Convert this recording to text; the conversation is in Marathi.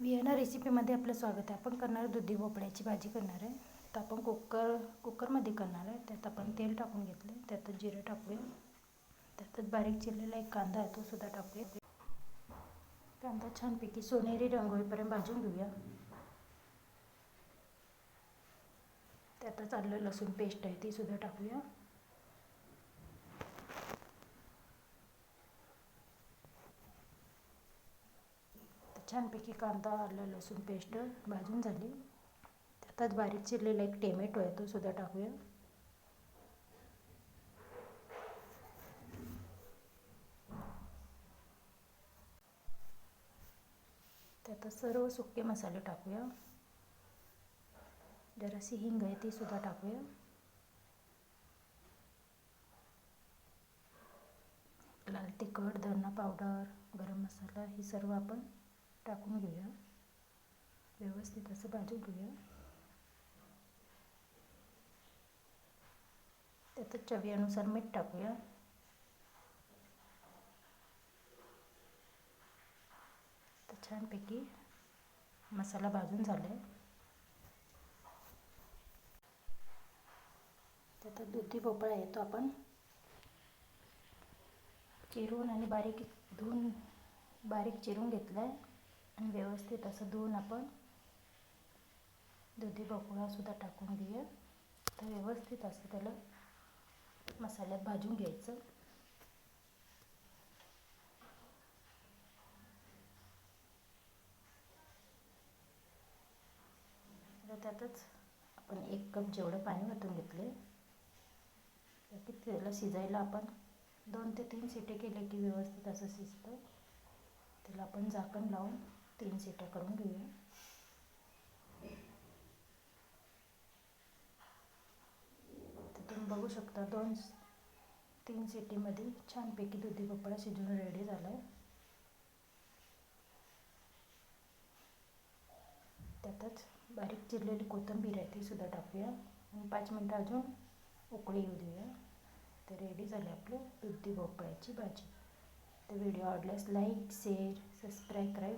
वियाना रेसिपीमध्ये आपलं स्वागत आहे. आपण करणार दुधी भोपळ्याची भाजी करणार आहे. तर आपण कुकर कुकरमध्ये करणार आहे. त्यात आपण तेल टाकून घेतले त्यातच जिरं टाकूया. त्यातच बारीक चिरलेला एक कांदा आहे तो सुद्धा टाकूया. कांदा छानपैकी सोनेरी रंग होईपर्यंत भाजून घेऊया. त्यातच आलं लसूण पेस्ट आहे ती सुद्धा टाकूया. छानपैकी कांदा आलं लसूण पेस्ट भाजून झाली. त्यातच बारीक चिरलेला एक टेमॅटो आहे तो सुद्धा टाकूया. त्यातच सर्व सुके मसाले टाकूया. जराशी हिंग आहे ती सुद्धा टाकूया. लाल तिखट धना पावडर गरम मसाला हे सर्व आपण टाकून घेऊया. व्यवस्थित असं भाजून घेऊया. त्यात चवीनुसार मीठ टाकूया. तर छानपैकी मसाला भाजून झाला आहे त्यात दुधी भोपळा येतो आपण. चिरून आणि बारीक धुवून बारीक चिरून घेतला आहे आणि व्यवस्थित असं धुवून आपण दुधी भोपळासुद्धा टाकून घेऊया. तर व्यवस्थित असं त्याला मसाल्यात भाजून घ्यायचं. त्यातच आपण एक कप जेवढं पाणी वाटून घेतले की त्याला शिजायला आपण दोन ते तीन शिटे केले की व्यवस्थित असं शिजतं त्याला आपण झाकण लावून तीन सिट्या करून घेऊया. तर तुम्ही बघू शकता दोन तीन सिटीमध्ये छानपैकी दुधी भोपळा शिजून रेडी झाला आहे त्यातच बारीक चिरलेली कोथिंबीर आहे ती सुद्धा टाकूया. आणि पाच मिनटं अजून उकळी येऊ देऊया. तर रेडी झाली आपली दुधी भोपळ्याची भाजी. तर व्हिडिओ आवडल्यास लाईक शेअर सबस्क्राईब करा